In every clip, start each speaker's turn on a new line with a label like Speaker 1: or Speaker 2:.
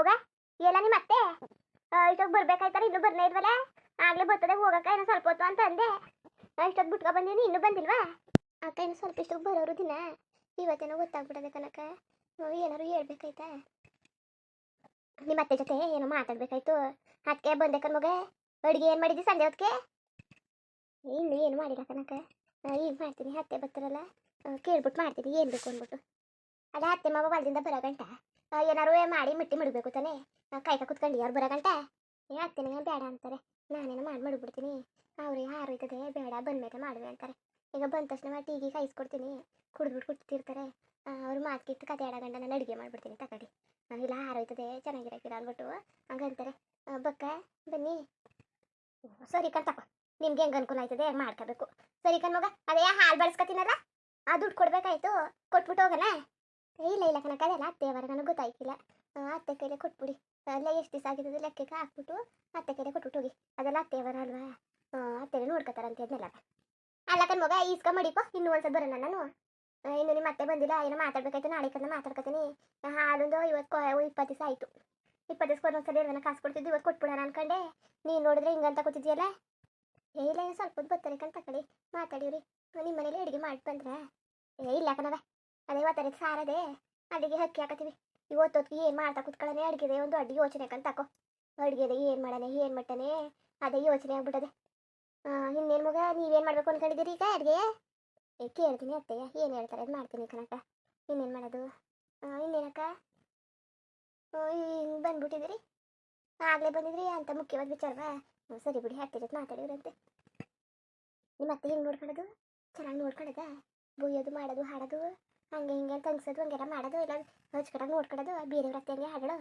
Speaker 1: ಹೋಗ. ಎಲ್ಲ ನಿಮ್ಮ ಅತ್ತೆ? ಇಷ್ಟೊತ್ತು ಬರ್ಬೇಕಾಯ್ತಾರೆ ಇನ್ನು ಬರ್ನೇ ಇಲ್ವಲ್ಲ? ಆಗ್ಲೇ ಬರ್ತದೆ, ಹೋಗಕ್ಕ ಏನೋ ಸ್ವಲ್ಪ ಹೊತ್ತು ಅಂತ ಅಂದೆ. ಇಷ್ಟೊತ್ತು ಬಿಟ್ಕೊ ಬಂದೀನಿ ಇನ್ನೂ ಬಂದಿಲ್ವಾ? ಅಕ್ಕ, ಇನ್ನು ಸ್ವಲ್ಪ ಇಷ್ಟಕ್ಕೆ ಬರೋರು ದಿನ. ಇವತ್ತೇನೋ ಗೊತ್ತಾಗ್ಬಿಡದೆ ಕನಕ ಏನಾರು ಹೇಳ್ಬೇಕಾಯ್ತಾ? ನಿಮ್ಮ ಅತ್ತೆ ಜೊತೆ ಏನೋ ಮಾತಾಡ್ಬೇಕಾಯ್ತು. ಅದಕ್ಕೆ ಬಂದೆ ಕಣ್ಮಗ ಅಡುಗೆ ಏನು ಮಾಡಿದ್ದಿ ಸಂಜೆ ಹೊತ್ತಿಗೆ ಇನ್ನು ಏನು ಮಾಡಿಲ್ಲ ಕನಕ ಈಗ ಮಾಡ್ತೀನಿ, ಅತ್ತೆ ಬರ್ತಾರಲ್ಲ. ಕೇಳ್ಬಿಟ್ಟು ಮಾಡ್ತೀನಿ ಏನು ಬೇಕು ಅಂದ್ಬಿಟ್ಟು. ಅದ ಅತ್ತೆ ಮಾವ ಹೊಲದಿಂದ ಬರೋ ಗಂಟ ಏನಾರು ಮಾಡಿ ಮಿಟ್ಟಿ ಮಡಗಬೇಕು ತಾನೆ? ಕಾಯ್ಕ ಕುತ್ಕೊಂಡು, ಅವ್ರು ಬರೋ ಗಂಟ? ಏ, ಅತ್ತಿನ ಬೇಡ ಅಂತಾರೆ. ನಾನೇನು ಮಾಡಿ ಮಡಗ್ಬಿಡ್ತೀನಿ. ಯಾರು ಹಾರೋಯ್ತದೆ ಬೇಡ ಬಂದ್ಮೇಲೆ ಮಾಡುವೆ ಅಂತಾರೆ. ಈಗ ಬಂದ ತಕ್ಷಣ ಟೀಗಿ ಕಾಯಿಸ್ಕೊಡ್ತೀನಿ ಕುಡಿದ್ಬಿಟ್ಟು ಕುಡ್ತಿರ್ತಾರೆ. ಅವ್ರು ಮಾತಿಟ್ಟು ಕತೆ ಆಡೋ ಗಂಟ ನಾನು ಅಡುಗೆ ಮಾಡಿಬಿಡ್ತೀನಿ ತಗಡಿ ಇಲ್ಲ ಹಾರೋಯ್ತದೆ ಚೆನ್ನಾಗಿರಕ್ಕಿಲ್ಲ ಅಂದ್ಬಿಟ್ಟು ಹಂಗಂತಾರೆ. ಬಕ್ಕ, ಬನ್ನಿ. ಸರಿ ಕಣ್, ತಕೋ. ನಿಮ್ಗೆ ಹೆಂಗೆ ಅನುಕೂಲ ಆಯ್ತದೆ ಮಾಡ್ಕೋಬೇಕು. ಸರಿ ಕಣ್, ಮಗ, ಅದೇ ಹಾಲು ಬಳಸ್ಕೊತೀನಲ್ಲ? ಆ, ದುಡ್ಡು ಕೊಡ್ಬೇಕಾಯ್ತು. ಕೊಟ್ಬಿಟ್ಟು ಹೋಗೋಣ? ಇಲ್ಲ ಇಲ್ಲ ಕಣಕ್ಕ, ಅದೆಲ್ಲ ಅತ್ತೆಯವರ ನನಗೆ ಗೊತ್ತಾಯ್ತಿಲ್ಲ. ಅತ್ತೆ ಕೈಲೇ ಕೊಟ್ಬಿಡಿ. ಅಲ್ಲ ಎಷ್ಟು ದಿವಸ ಆಗಿದ್ದು ಲೆಕ್ಕಕ್ಕೆ ಹಾಕ್ಬಿಟ್ಟು ಅತ್ತೆ ಕೈಲೇ ಕೊಟ್ಬಿಟ್ಟು ಹೋಗಿ. ಅದೆಲ್ಲ ಅತ್ತೆಯವರ ಅಲ್ವಾ? ಅತ್ತೆನೇ ನೋಡ್ಕೊತಾರಂತೆ ಅದನ್ನೆಲ್ಲ. ಅಲ್ಲ ಕಣ್ ಮಗ ಈಸ್ಕ ಮಡಿಕೋ ಇನ್ನೂ ಒಂದ್ಸಲ ಬರೋಣ ನಾನು. ಇನ್ನು ನಿಮ್ಮ ಅತ್ತೆ ಬಂದಿಲ್ಲ, ಏನೋ ಮಾತಾಡ್ಬೇಕಾಯ್ತು, ನಾಳೆ ಕನ್ನ ಮಾತಾಡ್ಕೊತೀನಿ. ಹಾಲೊಂದು ಇವತ್ತು ಇಪ್ಪತ್ತು ದಿವಸ ಆಯಿತು. ಇಪ್ಪತ್ತು ದಿವಸ ಒಂದೊಂದ್ಸಲ ಏನೋ ಕಾಸು ಕೊಡ್ತಿದ್ದು ಇವತ್ತು ಕೊಟ್ಬಿಡೋಣ ಅನ್ಕೊಂಡೆ. ನೀನು ನೋಡಿದ್ರೆ ಹಿಂಗಂತ ಕೂತಿದ್ಯಲ್ಲ? ಏ, ಇಲ್ಲ ಸ್ವಲ್ಪ ಹೊತ್ತು ಬರ್ತಾರೆ ಕಣ್ ತಕೊಳ್ಳಿ ಮಾತಾಡಿವ್ರಿ ನಿಮ್ಮ ಮನೇಲಿ ಅಡುಗೆ ಮಾಡಿ ಬಂದ್ರೆ ಏ, ಇಲ್ಲ ಕಣವ ಅದೇ ಒತ್ತಾರೆ ಸಾರದೆ ಅಡುಗೆ ಹಕ್ಕಿ ಹಾಕತ್ತೀವಿ. ಇವತ್ತೊತ್ತಿಗೆ ಏನು ಮಾಡ್ತಾ ಕುತ್ಕೊಳ್ಳೋಣ? ಅಡುಗೆದೆ ಒಂದು ಅಡುಗೆ ಯೋಚನೆ ಕಂತ ಹಾಕೋ ಅಡುಗೆದೆ ಏನು ಮಾಡೋಣ, ಏನು ಮಾಡ್ತಾನೆ ಅದೇ ಯೋಚನೆ ಆಗ್ಬಿಟ್ಟದೆ. ಇನ್ನೇನು ಮಗ? ನೀವೇನು ಮಾಡ್ಬೇಕು ಅನ್ಕೊಂಡಿದ್ದೀರಿ ಈಗ ಅಡುಗೆ? ಕೇಳ್ತೀನಿ ಅತ್ತೆಯ. ಏನು ಹೇಳ್ತಾರೆ ಅದು ಮಾಡ್ತೀನಿ ಕಣಕ್ಕ. ಇನ್ನೇನು ಮಾಡೋದು? ಇನ್ನೇನಕ್ಕ? ಹಿಂಗೆ ಬಂದ್ಬಿಟ್ಟಿದ್ದೀರಿ? ಆಗಲೇ ಬಂದಿದ್ರಿ ಅಂತ ಮುಖ್ಯವಾದ ವಿಚಾರವಾ? ಸರಿ ಬಿಡಿ, ಅತ್ತೆ ಮಾತಾಡಿದ್ರಂತೆ ನಿಮ್ಮ ಅತ್ತೆ ಹೆಂಗೆ ನೋಡ್ಕೊಳ್ಳೋದು ಚೆನ್ನಾಗಿ ನೋಡ್ಕೊಳ್ಳೋದ ಬೊಯ್ಯೋದು ಮಾಡೋದು, ಹಾಡೋದು? ಹಂಗೆ ಹಿಂಗೆ ಅಂತ ಅನ್ಸೋದು ಹಂಗೆಲ್ಲ ಮಾಡೋದು ಇಲ್ಲ. ಹಚ್ಕಟಾಗಿ ನೋಡ್ಕೊಡೋದು ಬೇರೆಯವ್ರ ಅತ್ತೆ ಹಂಗೆ ಹಾಡೋಳು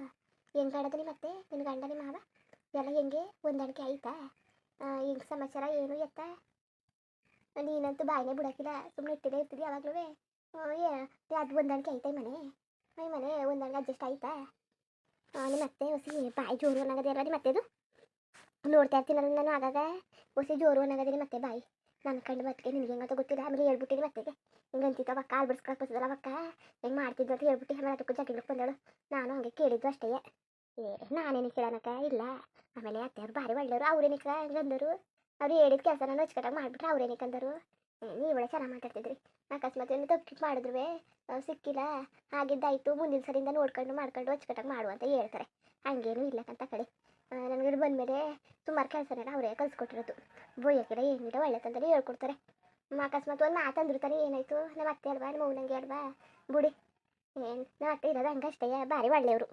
Speaker 1: ಹೆಂಗೆ ಆಡೋದು ನಿಮ್ಮ ನಿನ್ನ ಗಂಡ ನಿಮ್ಮ ಮಾವ? ಎಲ್ಲ ಹೆಂಗೆ? ಹೊಂದಾಣಿಕೆ ಆಯ್ತಾ? ಹೆಂಗೆ ಸಮಾಚಾರ? ಏನು ಎತ್ತ? ನೀನಂತೂ ಬಾಯಿನೇ ಬಿಡೋಕ್ಕಿಲ್ಲ ಸುಮ್ಮನೆ ಇಟ್ಟಿದೆ ಇರ್ತೀರಿ ಯಾವಾಗಲೂ ಏ ಅದು ಹೊಂದಾಣಿಕೆ ಆಯ್ತಾ ಮನೆ? ಈ ಮನೆ ಹೊಂದಾಣಿಕೆ ಅಡ್ಜಸ್ಟ್ ಆಯ್ತಾ? ನಿಮ್ಮ ಅತ್ತೆ ಹೊಸಿ ಬಾಯಿ ಜೋರು ಅನ್ನೋದೇ ಅಲ್ವಾ ನಿಮ್ಮ ಅತ್ತೆದು ನೋಡ್ತಾ ಇರ್ತೀನಿ ನಾನು ಆಗಾಗ? ಹೊಸಿ ಜೋರು ಅನ್ನೋದೇ ನಿಮ್ಮ ಅತ್ತೆ ಬಾಯಿ? ನನ್ನ ಕಂಡು ಮತ್ತೆ ನಿನಗೆ ಹೆಂಗಂತ ಗೊತ್ತಿಲ್ಲ. ಆಮೇಲೆ ಹೇಳ್ಬಿಟ್ಟಿನಿ ಮತ್ತೆ ಹಿಂಗೆ ಅಂತಿತ್ತವ ಕಾಲು ಬಿಡಿಸ್ಕೊಳಕ್ಕೆ ಬರ್ತದಲ್ಲ ಅವಕ್ಕ? ಹೆಂಗೆ ಮಾಡ್ತಿದ್ದು ಅಂತ ಹೇಳ್ಬಿಟ್ಟು ಆಮೇಲೆ ಅದಕ್ಕೂ ಜಗ್ಗಿಡ್ಲಿಕ್ಕೆ ಬಂದಳು. ನಾನು ಹಂಗೆ ಕೇಳಿದ್ದು ಅಷ್ಟೇ. ಏ ನಾನೇನು ಕೇಳೋಣಕ್ಕ ಇಲ್ಲ. ಆಮೇಲೆ ಅತ್ತೆಯವ್ರು ಭಾರಿ ಒಳ್ಳೆಯವರು. ಅವ್ರೇನಿಕ ಹಂಗೆ ಅಂದರು. ಅವ್ರು ಹೇಳಿದ ಕೆಲಸ ನಾನು ಅಚ್ಚುಕಟ್ಟಾಗಿ ಮಾಡಿಬಿಟ್ರೆ ಅವ್ರೇನಿಕ್ಕೆ ಅಂದರು. ನೀವು ಒಳ್ಳೆ ಚೆನ್ನಾಗಿ ಮಾತಾಡ್ತಿದ್ರಿ. ಅಕಸ್ಮಾತ್ ಏನು ತಪ್ಪು ಮಾಡಿದ್ರು ಸಿಕ್ಕಿಲ್ಲ. ಹಾಗಿದ್ದಾಯಿತು. ಮುಂದಿನ ಸರಿಂದ ನೋಡ್ಕೊಂಡು ಮಾಡ್ಕೊಂಡು ಅಚ್ಚುಕಟ್ಟಾಗಿ ಮಾಡು ಅಂತ ಹೇಳ್ತಾರೆ. ಹಂಗೇನು ಇಲ್ಲ ಅಂತ ಕಡೆ ನನಗೆ ಬಂದಮೇಲೆ ಸುಮಾರು ಕೆಲಸನೆಲ್ಲ ಅವರೇ ಕಲಿಸ್ಕೊಟ್ಟಿರೋದು. ಬೋಯಕ್ಕಿರ ಏನಿಲ್ಲ ಒಳ್ಳೆತಂದರೆ ಹೇಳ್ಕೊಡ್ತಾರೆ. ನಮ್ಮ ಅಕಸ್ಮಾತ್ ಒಂದು ಮಾತಂದ್ರು ತಾನೇ ಏನಾಯ್ತು? ನಮ್ಮ ಅತ್ತೆ ಅಲ್ವಾ? ನಮ್ಮ ಅಲ್ವಾ? ಬುಡಿ. ಏನು, ನಮ್ಮ ಅತ್ತೆ ಇರೋದು ಹಂಗೆ ಅಷ್ಟೇ, ಭಾರಿ ಒಳ್ಳೆಯವರು.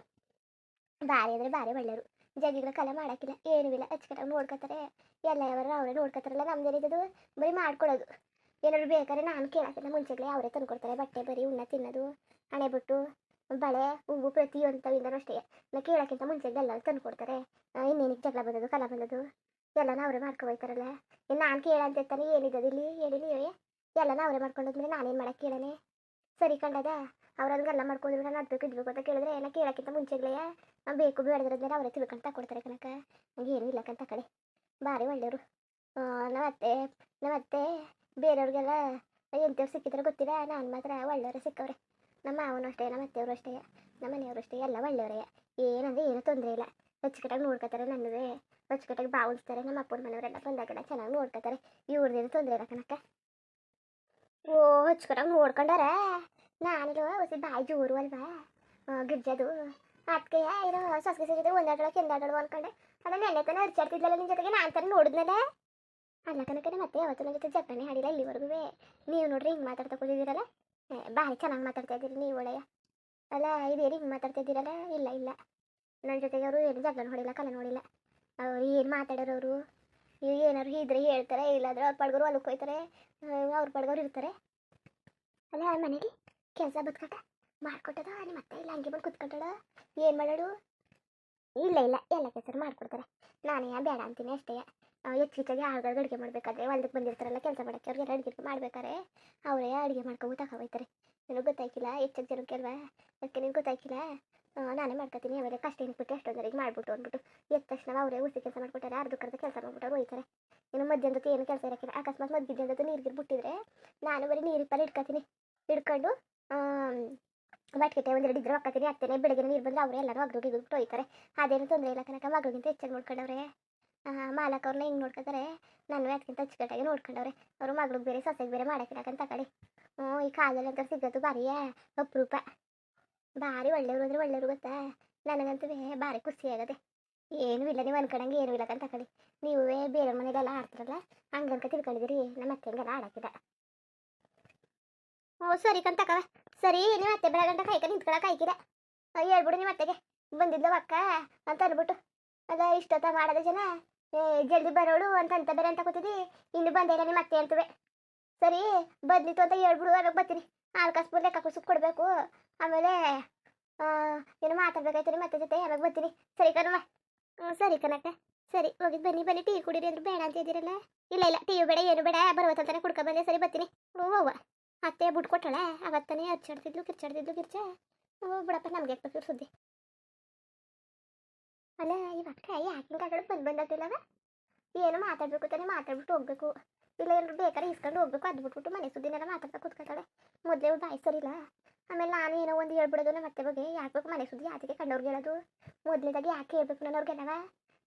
Speaker 1: ಭಾರಿ ಅಂದರೆ ಭಾರಿ ಒಳ್ಳೆಯವರು. ಜಗಿಗಳ ಕಲೆ ಮಾಡೋಕ್ಕಿಲ್ಲ, ಏನೂ ಇಲ್ಲ, ಅಚ್ಚುಕಟ್ಟಾಗಿ ನೋಡ್ಕೊತಾರೆ. ಎಲ್ಲ ಯಾವಾರ ಅವರೇ ನೋಡ್ಕೊತಾರಲ್ಲ ನಮ್ದೇನಿದ್ದು ಬರೀ ಮಾಡ್ಕೊಡೋದು ಏನಾದ್ರು ಬೇಕಾದ್ರೆ ನಾನು ಕೇಳೋಕ್ಕಿಲ್ಲ ಮುಂಚೆಗಳೇ ಅವರೇ ತಂದ್ಕೊಡ್ತಾರೆ, ಬಟ್ಟೆ ಬರೀ ಉಣ್ಣ, ತಿನ್ನೋದು ಹಣೆ ಬಿಟ್ಟು ಬಳೆ ಹೂವು ಪ್ರತಿಯೊಂದವಿಂದನೂ ಅಷ್ಟೇ. ನಾ ಕೇಳೋಕ್ಕಿಂತ ಮುಂಚೆಗೆ ಎಲ್ಲ ತಂದ್ಕೊಡ್ತಾರೆ ಇನ್ನೇನಿಗೆ ಜಗಳ ಬಂದದು ಕಲ ಬಂದದು ಎಲ್ಲನ ಅವರೇ ಮಾಡ್ಕೊ ಹೋಯ್ತಾರಲ್ಲ. ಇನ್ನು ನಾನು ಕೇಳಂತ ತಾನೆ ಏನಿದ್ದದು ಇಲ್ಲಿ, ಹೇಳಿ ನೀವೇ. ಎಲ್ಲನ ಅವರೇ ಮಾಡ್ಕೊಂಡೋದ್ಮೇಲೆ ನಾನೇನು ಮಾಡಕ್ಕೆ ಕೇಳನೆ? ಸರಿ ಕಂಡದ ಅವ್ರನ್ಗೆಲ್ಲ ಮಾಡ್ಕೊಂಡ್ರು ನಾನು ಅದಕ್ಕೆ ಇದ್ಬೇಕು ಅಂತ ಕೇಳಿದ್ರೆ ಎಲ್ಲ ಕೇಳೋಕ್ಕಿಂತ ಮುಂಚೆಗಳೇ ಬೇಕು ಬೇಡದ್ರದ್ಮೇಲೆ ಅವರೇ ತಿಳ್ಕೊಂಡು ಕೊಡ್ತಾರೆ ಕನಕ ನಂಗೆ ಏನೂ ಇಲ್ಲ ಕಂತ ಕಡೆ ಭಾರಿ ಒಳ್ಳೆಯವರು. ನಮ್ಮತ್ತೆ ಅತ್ತೆ ನಮ್ಮ ಅತ್ತೆ ಬೇರೆಯವ್ರಿಗೆಲ್ಲ ಎಂಥವ್ರು ಸಿಕ್ಕಿದ್ರೆ ಗೊತ್ತಿಲ್ಲ, ನಾನು ಮಾತ್ರ ಒಳ್ಳೆಯವ್ರೆ ಸಿಕ್ಕವ್ರೆ. ನಮ್ಮ ಅವನು ಅಷ್ಟೇ, ನಮ್ಮ ಅತ್ತೆಯವರು ಅಷ್ಟೇ, ನಮ್ಮ ಮನೆಯವರು ಅಷ್ಟೇ, ಎಲ್ಲ ಒಳ್ಳೆಯವರೇ. ಏನಂದ್ರೆ ಏನೂ ತೊಂದರೆ ಇಲ್ಲ. ಅಚ್ಚುಕಟ್ಟಾಗಿ ನೋಡ್ಕೋತಾರೆ ನನ್ನದೇ. ಅಚ್ಚುಕಟ್ಟಾಗಿ ಬಾವಿಸ್ತಾರೆ ನಮ್ಮ ಅಪ್ಪನ ಮನೆಯವರೆಲ್ಲ ಬಂದಾಗೆಲ್ಲ ಚೆನ್ನಾಗಿ ನೋಡ್ಕೋತಾರೆ. ಇವ್ರದ್ದೇನು ತೊಂದರೆ ಇಲ್ಲ ಕಣಕ್ಕ. ಓ ಅಚ್ಚುಕಟ್ಟಾಗಿ ನೋಡ್ಕೊಂಡಾರ? ನಾನಿರೋ ಹೊಸ ಬಾಯಿ ಜೋರು ಅಲ್ವಾ? ಗಿಡ್ಜದು ಅದಕ್ಕೆ ಏನೋ ಸೊಸೆ ಜೊತೆ ಒಂದಾಡಳು ಕೆಂದಾಡಳು ಅನ್ಕೊಂಡೆ. ಅದ ನೆನ್ನೆ ತನ ಹರ್ಚಾಡ್ತಿದ್ಲಲ್ಲ ನಿನ್ನ ಜೊತೆಗೆ? ನಾನು ತಾನೆ ನೋಡಿದ್ನಲ್ಲ? ಅಲ್ಲ ಕನಕ ಮತ್ತೆ ಯಾವತ್ತೂ ನನ್ನ ಜೊತೆ ಜಗಳನೇ ಹಾಡಿಲ್ಲ ಇಲ್ಲಿವರೆಗೂ ನೀವು ನೋಡ್ರಿ ಹಿಂಗೆ ಮಾತಾಡ್ತಾ ಕೂತಿದ್ದೀರಲ್ಲ? ಭಾರಿ ಚೆನ್ನಾಗಿ ಮಾತಾಡ್ತಾ ಇದ್ದೀರಿ ನೀವು ಒಳ್ಳೆಯ. ಅಲ್ಲ ಇದೇನು ಹಿಂಗೆ ಮಾತಾಡ್ತಾ ಇದ್ದೀರಲ್ಲ? ಇಲ್ಲ ಇಲ್ಲ. ನನ್ನ ಜೊತೆಗೆ ಅವರು ಏನು ಜಗಳ ನೋಡಿಲ್ಲ, ಕಲ ನೋಡಿಲ್ಲ. ಅವ್ರು ಏನು ಮಾತಾಡೋರವರು ಅವರು? ಏನಾದ್ರು ಇದ್ರೆ ಹೇಳ್ತಾರೆ, ಇಲ್ಲಾಂದ್ರೆ ಅವ್ರ ಪಡ್ಗರು ಅಲ್ಲಿ ಹೋಯ್ತಾರೆ ಅವ್ರ ಪಡ್ಗರು ಇರ್ತಾರೆ. ಅಲ್ಲ, ಮನೆಗೆ ಕೆಲಸ ಬದ್ಕಟ್ಟ ಮಾಡ್ಕೊಟ್ಟದ? ನಿಮ್ಮ ಮತ್ತೆ ಇಲ್ಲ, ಹಂಗೆ ಬಂದು ಕುತ್ಕೊಟ್ಟಡ ಏನು ಮಾಡೋಡು ಇಲ್ಲ ಇಲ್ಲ, ಎಲ್ಲ ಕೆಲಸ ಮಾಡ್ಕೊಡ್ತಾರೆ. ನಾನೇ, ಬೇಡ ಅಂತೀನಿ ಅಷ್ಟೇ. ಹೆಚ್ಚಿಚ್ಚಾಗಿ ಆಳ್ಗಳು ಅಡುಗೆ ಮಾಡಬೇಕಾದ್ರೆ ಹೊಲ್ದಕ್ಕೆ ಬಂದಿರ್ತಾರಲ್ಲ ಕೆಲಸ ಮಾಡೋಕ್ಕೆ ಅವ್ರಿಗೆಲ್ಲ ಅಡುಗೆ ಮಾಡ್ಬೇಕಾದ್ರೆ ಅವರೇ ಅಡುಗೆ ಮಾಡ್ಕೊಂಡು ಊಟ ಹೋಗ್ತಾರೆ. ನನಗೆ ಗೊತ್ತಾಯ್ಕಿಲ್ಲ? ಹೆಚ್ಚಾಗಿ ಜನಕ್ಕೆ ಅಲ್ವಾ? ಅದಕ್ಕೆ ನಿನಗೆ ಗೊತ್ತಾಯ್ಕಿಲ್ಲ? ಆ, ನಾನೇ ಮಾಡ್ಕೊತೀನಿ ಆಮೇಲೆ ಕಷ್ಟ ಏನ್ಬಿಟ್ಟು ಎಷ್ಟೊಂದರಿಗೆ ಮಾಡ್ಬಿಟ್ಟು ಅಂದ್ಬಿಟ್ಟು ಎದ್ದ ತಕ್ಷಣ ಅವರೇ ಉಸಿ ಕೆಲಸ ಮಾಡ್ಕೊಟ್ಟಾರೆ ಅರ್ಧಕ್ಕರ್ಧ ಕೆಲಸ ಮಾಡ್ಬಿಟ್ಟು ಹೋಗ್ತಾರೆ ಇನ್ನು ಮಧ್ಯಾಹ್ನ ಜೊತೆ ಏನು ಕೆಲಸ ಇರೋಕ್ಕಿಲ್ಲ. ಅಕಸ್ಮಾತ್ ಮಧ್ಯಾಹ್ನ ಜೊತೆ ನೀರು ಬಿಟ್ಟಿದ್ರೆ ನಾನು ಬರೀ ನೀರು ಪರ ಇಟ್ಕೊತೀನಿ. ಹಿಡ್ಕೊಂಡು ಬಟ್ಕೆಟೆ ಒಂದೆರಡು ಇದ್ರೆ ಹಾಕ್ತೀನಿ ಅತ್ತೇನೆ ಬೆಳಗ್ಗೆ ನೀರು ಬಂದ್ರೆ ಅವರೇ ಎಲ್ಲರೂ ಅಗ್ರಿಗೆ ಹೋಗ್ತಾರೆ ಹೋಯ್ತಾರೆ ಅದೇನು ತೊಂದರೆ ಇಲ್ಲ ಕನಕ ಮಗಳಿಗಿಂತ ಹೆಚ್ಚಾಗಿ ನೋಡ್ಕೊಂಡವ್ರೆ. ಮಾಲಕ್ ಅವ್ರನ್ನ ಹಿಂಗೆ ನೋಡ್ಕೊತಾರೆ ನನ್ನ ಅದಕ್ಕಿಂತ ಅಚ್ಚುಕಟ್ಟಾಗಿ ನೋಡ್ಕೊಂಡವ್ರೆ. ಅವ್ರ ಮಗಳಿಗೆ ಬೇರೆ, ಸೊಸೆಗೆ ಬೇರೆ ಮಾಡಕ್ಕಿಲ್ಲಕಂತ ಕಡೆ ಹ್ಞೂ, ಈ ಕಾಲದಲ್ಲಿ ಅಂತ ಸಿಗೋದು ಭಾರಿ ಅಪರೂಪ ಭಾರಿ ಒಳ್ಳೆಯವರು ಅಂದರೆ ಒಳ್ಳೆಯವರು ಗೊತ್ತಾ? ನನಗಂತೂ ಭಾರಿ ಖುಷಿ ಆಗದೆ. ಏನೂ ಇಲ್ಲ, ನೀವು ಅನ್ಕೊಂಡಂಗೆ ಏನೂ ಇಲ್ಲ ಅಂತ ಕಡೆ ನೀವೇ ಬೇರೆ ಮನೆಗೆಲ್ಲ ಆಡ್ತಿರಲ್ಲ, ಹಂಗಂತ ತಿಳ್ಕೊಂಡಿದ್ದೀರಿ ನಮ್ಮ ಅತ್ತೆ ಅತ್ತೆಗೆಲ್ಲ ಆಡಕ್ಕಿಲ್ಲ. ಓ, ಸರಿ ಕಂತಕವ ಸರಿ, ನೀವು ಅತ್ತೆ ಬೆಳಗಂಟ ಕಾಯ್ಕ ನಿಂತ್ಕೊಳಕ್ಕೆ ಆಯ್ಕಿಲ್ಲ ಹೇಳ್ಬಿಡು ನಿಮ್ಮ ಅತ್ತೆಗೆ. ಬಂದಿದ್ಲು ಅಕ್ಕ ಅಂತ ಅನ್ಬಿಟ್ಟು ಅದ ಇಷ್ಟೊತ್ತ ಮಾಡದ ಜನ. ಜಲ್ದಿ ಬರೋಳು ಅಂತ ಅಂತ ಬೇರೆ ಅಂತ ಕೂತಿದ್ದಿ. ಇನ್ನು ಬಂದೇ ನಿಮ್ಮ ಅತ್ತೆ ಅಂತವೆ. ಸರಿ ಬಂದಿತ್ತು ಅಂತ ಹೇಳ್ಬಿಡು, ಅವಾಗ ಬರ್ತೀನಿ. ಕಾಸ್ಬಿಟ್ಟು ಲೆಕ್ಕ ಕುಸುಕ್ ಕೊಡಬೇಕು. ಆಮೇಲೆ ಏನು ಮಾತಾಡ್ಬೇಕಾಯ್ತು ನಿಮ್ಮ ಅತ್ತೆ ಜೊತೆ ಯಾವಾಗ ಬರ್ತೀನಿ. ಸರಿ ಕಣವ ಹ್ಞೂ ಸರಿ ಕಣಕ್ಕ. ಸರಿ ಹೋಗಿ ಬನ್ನಿ ಬನ್ನಿ. ಟೀ ಕುಡೀರಿ ಅಂದ್ರೆ ಬೇಡ ಅಂತ ಇದ್ದೀರಲ್ಲ? ಇಲ್ಲ ಇಲ್ಲ ಟೀ ಬೇಡ, ಏನು ಬೇಡ. ಬರುವತ್ತಂತಾನೆ ಕುಡ್ಕೊ ಬಂದೆ. ಸರಿ, ಬರ್ತೀನಿ. ಹ್ಞೂ ಅವ್ವ ಅತ್ತೆ ಬಿಟ್ಕೊಟ್ಟಳೆ ಅವತ್ತನೇ ಹಚ್ಚಾಡ್ತಿದ್ಲು ಕಿರ್ಚಾಡ್ತಿದ್ಲು, ಕಿರ್ಚ. ಓ ಬಿಡಪ್ಪ, ನಮ್ಗೆ ಯಾಕೆ ಸುದ್ದಿ. ಅಲ್ಲ ಇವಾಗ ಯಾಕೆ ಹಿಂಗಾಗಡೆ ಬಂದು ಬಂದಾಗ್ತಿಲ್ಲವ ಏನು ಮಾತಾಡ್ಬೇಕು ತಾನೆ ಮಾತಾಡ್ಬಿಟ್ಟು ಹೋಗ್ಬೇಕು. ಇಲ್ಲ ಏನಾದ್ರು ಬೇಕಾದ್ರೆ ಇಸ್ಕೊಂಡು ಹೋಗ್ಬೇಕು, ಅದು ಬಿಟ್ಬಿಟ್ಟು ಮನೆ ಸುದ್ದಿನೆಲ್ಲ ಮಾತಾಡ್ತಾ ಕೂತ್ಕೊಳ್ತಾಳೆ ಮೊದಲೇ ಬಾಯ್ ಬಾಯಿ ಸರಿಲ್ಲ ಆಮೇಲೆ ನಾನು ಏನೋ ಒಂದು ಹೇಳ್ಬಿಡೋದು ಮತ್ತೆ ಬಗ್ಗೆ, ಯಾಕೆ ಬೇಕು ಮನೆ ಸುದ್ದಿ ಯಾತಿಗೆ ಕಂಡವ್ರಿಗೆ ಹೇಳೋದು. ಮೊದಲನೇದಾಗಿ ಯಾಕೆ ಹೇಳ್ಬೇಕು ನಾನು ಅವ್ರಿಗೆಲ್ಲವ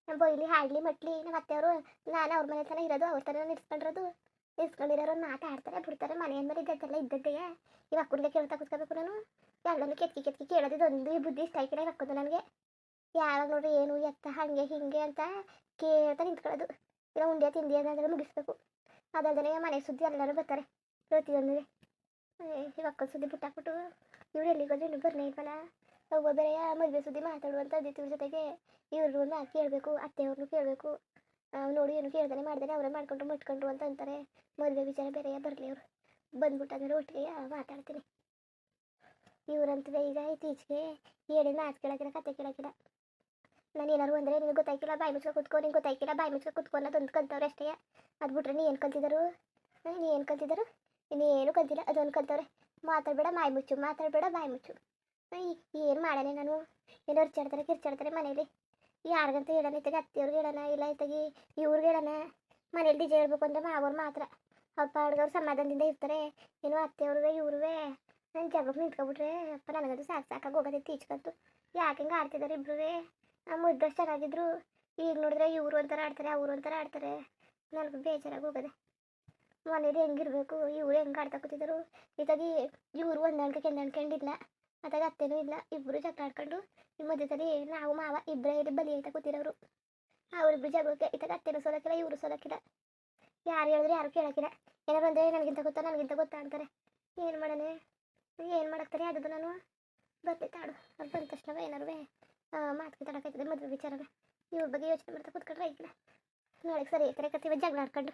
Speaker 1: ನಮ್ಮ ಬೈಲಿ, ಹಾಡ್ಲಿ, ಮಟ್ಲಿ ನಮ್ಮ ಅತ್ತೆಯವರು, ನಾನು ಅವ್ರ ಮನೆ ತನ ಇರೋದು, ಅವ್ರ ತನ ನಿಲ್ಸ್ಕೊಂಡಿರೋದು. ನಿಲ್ಸ್ಕೊಂಡಿರೋರು ಮಾತಾಡ್ತಾರೆ ಬಿಡ್ತಾರೆ, ಮನೆ ಅಂದ್ಮೇಲೆ ಇದ್ದದ್ದೆಲ್ಲ ಇದ್ದದ್ದೇ. ಇವಾಗ ಅಕ್ಕನಿಗೆ ಕೇಳ್ತಾ ಕೂತ್ಕೋಬೇಕು ನಾನು. ಎಲ್ಲನೂ ಕೆತ್ತಿ ಕೆತ್ತಿ ಕೇಳೋದು ಒಂದು ಬುದ್ಧಿ ಇಷ್ಟ ಆಯ್ಕೆ ಹಾಕೋದು ನನಗೆ. ಯಾವಾಗ ನೋಡ್ರಿ ಏನು ಎತ್ತ ಹಾಗೆ ಹಿಂಗೆ ಅಂತ ಕೇಳ್ತಾ ನಿಂತ್ಕೊಳ್ಳೋದು. ಇಲ್ಲ ಉಂಡೆ ತಿಂಡಿ ಅನ್ನೋದೆಲ್ಲ ಮುಗಿಸ್ಬೇಕು. ಅದಲ್ದೇ ಮನೆ ಸುದ್ದಿ ಎಲ್ಲರೂ ಬರ್ತಾರೆ. ಪ್ರತಿಯೊಂದು ಮಕ್ಕಳ ಸುದ್ದಿ ಬಿಟ್ಟಾಕ್ಬಿಟ್ಟು ಇವ್ರು ಎಲ್ಲಿಗೋದ್ರೆ ಇನ್ನೂ ಬರ್ನೇ ಇಲ್ವಲ್ಲ? ಅವ್ವ ಬೇರೆ ಮದುವೆ ಸುದ್ದಿ ಮಾತಾಡುವಂತ ಅದಿತ್ತು ಇವ್ರ ಜೊತೆಗೆ ಇವ್ರು ಒಂದು ಕೇಳಬೇಕು, ಅತ್ತೆಯವ್ರನ್ನೂ ಕೇಳಬೇಕು. ನೋಡಿ ಏನು ಕೇಳ್ತಾನೆ ಮಾಡ್ದಾನೆ ಅವರೇ ಮಾಡ್ಕೊಂಡ್ರು ಮುಟ್ಕೊಂಡ್ರು ಅಂತ ಅಂತಾರೆ. ಮದುವೆ ವಿಚಾರ ಬೇರೆ ಬರಲಿ ಅವರು ಬಂದ್ಬಿಟ್ಟಾದ್ರೆ ಒಟ್ಟಿಗೆ ಮಾತಾಡ್ತೀನಿ. ಇವ್ರಂತದೇ ಈಗ ಇತ್ತೀಚೆಗೆ ಏನೇನು ಮಾತು ಕೇಳಕ್ಕಿಲ್ಲ, ಕತೆ ಕೇಳಕ್ಕಿಲ್ಲ. ನಾನು ಏನಾರು ಅಂದರೆ ನಿನಗೆ ಗೊತ್ತಾಯ್ತಿಲ್ಲ ಬಾಯಿ ಮುಚ್ಕೊಂಡು ಕುತ್ಕೊ, ನಿಂಗೆ ಗೊತ್ತಾಯ್ತಿಲ್ಲ ಬಾಯಿ ಮುಚ್ಕೊ ಕುತ್ಕೊ ಅನ್ನೋದೊಂದು ಕಲ್ತವ್ರೆ ಅಷ್ಟೇ. ಅದು ಬಿಟ್ರೆ ನೀ ಏನು ಕಲ್ತಿದ್ರು ನೀ ಏನು ಕಲ್ತಿದ್ದರು ಇನ್ನೇನು ಕಲ್ತಿಲ್ಲ ಅದೊಂದು ಕಲ್ತವ್ರೆ ಮಾತಾಡಬೇಡ, ಬಾಯಿ ಮುಚ್ಚು, ಮಾತಾಡಬೇಡ, ಬಾಯಿ ಮುಚ್ಚು. ಏನು ಮಾಡೋಣ ನಾನು? ಏನೋ ಅರ್ಚಾಡ್ತಾರೆ ಕಿರ್ಚಾಡ್ತಾರೆ ಮನೇಲಿ? ಯಾರಿಗಂತ ಹೇಳೋಣ ಇತ್ತಾಗ, ಅತ್ತೆಯವ್ರಿಗೆ ಹೇಳೋಣ, ಇಲ್ಲ ಇತ್ತಾಗಿ, ಇವ್ರಿಗೆ ಹೇಳೋಣ. ಮನೇಲಿ ಡಿಜೆ ಹೇಳ್ಬೇಕು ಅಂದರೆ ಮಾವವ್ರು ಮಾತ್ರ. ಅಪ್ಪ, ಅಡ್ಗವ್ರು ಸಮಾಧಾನದಿಂದ ಇರ್ತಾರೆ. ಏನೋ ಅತ್ತೆಯವ್ರಿಗೆ ಇವ್ರುವೆ. ನಾನು ಜಗಳಕ್ಕೆ ನಿಂತ್ಕೊಬಿಟ್ರೆ ಅಪ್ಪ, ನನಗಂತೂ ಸಾಕು ಸಾಕಾಗಿ ಹೋಗೋದೇ ಈಚ್ಕಂತು. ಯಾಕೆ ಹಿಂಗೆ ಆಡ್ತಿದ್ದಾರೆ ಇಬ್ರುವೆ? ಆ ಮುದ್ದಷ್ಟು ಚೆನ್ನಾಗಿದ್ರು ಈಗ ನೋಡಿದ್ರೆ ಇವರು ಒಂಥರ ಆಡ್ತಾರೆ, ಅವರು ಒಂಥರ ಆಡ್ತಾರೆ. ನನಗೆ ಬೇಜಾರಾಗಿ ಹೋಗೋದೆ. ಮನೇಲಿ ಹೆಂಗಿರ್ಬೇಕು ಇವ್ರು ಹೆಂಗೆ ಆಡ್ತಾ ಕೂತಿದ್ರು? ಇದಾಗಿ ಇವರು ಹೊಂದಾಣಿಕೆ ಕೆಂದಾಣ್ಕೊಂಡಿಲ್ಲ ಅದಾಗ ಅತ್ತೆನೂ ಇಲ್ಲ. ಇಬ್ಬರು ಜಗಳ ಆಡ್ಕೊಂಡು ಈ ಮಧ್ಯದಲ್ಲಿ ನಾವು ಮಾವ ಇಬ್ಬರೇ ಇಲ್ಲಿ ಬಲಿ ಆಯ್ತಾ ಕೂತಿರೋರು. ಅವ್ರು ಇಬ್ಬರು ಜಗಕ್ಕೆ ಇತ್ತಾಗ ಅತ್ತೆನೂ ಸೋಲಕ್ಕಿಲ್ಲ, ಇವರು ಸೋಲಕ್ಕಿಲ್ಲ. ಯಾರು ಹೇಳಿದ್ರೆ ಯಾರು ಕೇಳೋಕ್ಕಿಲ್ಲ. ಏನಾರು ಅಂದರೆ ನನಗಿಂತ ಗೊತ್ತಾ ನನಗಿಂತ ಗೊತ್ತಾ ಅಂತಾರೆ. ಏನು ಮಾಡೋಣ ಏನು ಮಾಡಕ್ತಾರೆ ಅದು ನಾನು? ಬರ್ತೈತೆ ಆಡು ಅದು ಬಂದ ತಕ್ಷಣವೇ ಏನಾರು ಮಾತು ತಡಕಾಯ್ತದೆ ಮದುವೆ ವಿಚಾರನ. ಇವ್ರ ಬಗ್ಗೆ ಯೋಚನೆ ಮಾಡ್ತಾ ಕೂತ್ಕೊಂಡ್ರೆ ಈಗ ನಾಳೆಗೆ ಸರಿ ಐತಾರೆ ಕತ್ತೀವಿ ಜಗಳ ಆಡ್ಕೊಂಡು.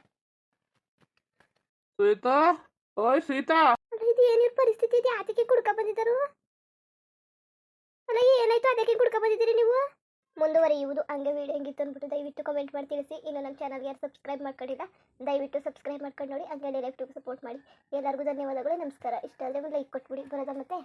Speaker 2: ಶ್ವೇತಾ? ಓಯ್
Speaker 1: ಅಲ್ಲ ಇದು ಏನಿರ್ ಪರಿಸ್ಥಿತಿ? ಇದೆ ಆತಕ್ಕೆ ಕುಡ್ಕ ಬಂದಿದ್ದರು? ಅಲ್ಲ ಏನಾಯ್ತು ಅದಕ್ಕೆ ಕುಡ್ಕ ಬಂದಿದ್ದೀರಿ ನೀವು? ಮುಂದುವರಿಯುವುದು ಹಂಗೆ ವೀಡಿಯೋ ಹೆಂಗಿತ್ತು ಅಂದ್ಬಿಟ್ಟು ದಯವಿಟ್ಟು ಕಮೆಂಟ್ ಮಾಡಿ ತಿಳಿಸಿ. ಇನ್ನು ನಮ್ಮ ಚಾನಲ್ಗೆ ಯಾರು ಸಬ್ಸ್ಕ್ರೈಬ್ ಮಾಡ್ಕೊಂಡಿಲ್ಲ ದಯವಿಟ್ಟು ಸಬ್ಸ್ಕ್ರೈಬ್ ಮಾಡ್ಕೊಂಡು ನೋಡಿ ಹಂಗೆ ಡೈರೆಕ್ಟಿಗೆ ಸಪೋರ್ಟ್ ಮಾಡಿ. ಎಲ್ಲರಿಗೂ ಧನ್ಯವಾದಗಳು ನಮಸ್ಕಾರ. ಇಷ್ಟ ಆದರೆ ಒಂದು ಲೈಕ್ ಕೊಟ್ಬಿಡಿ. ಬರೋದ ಮತ್ತೆ.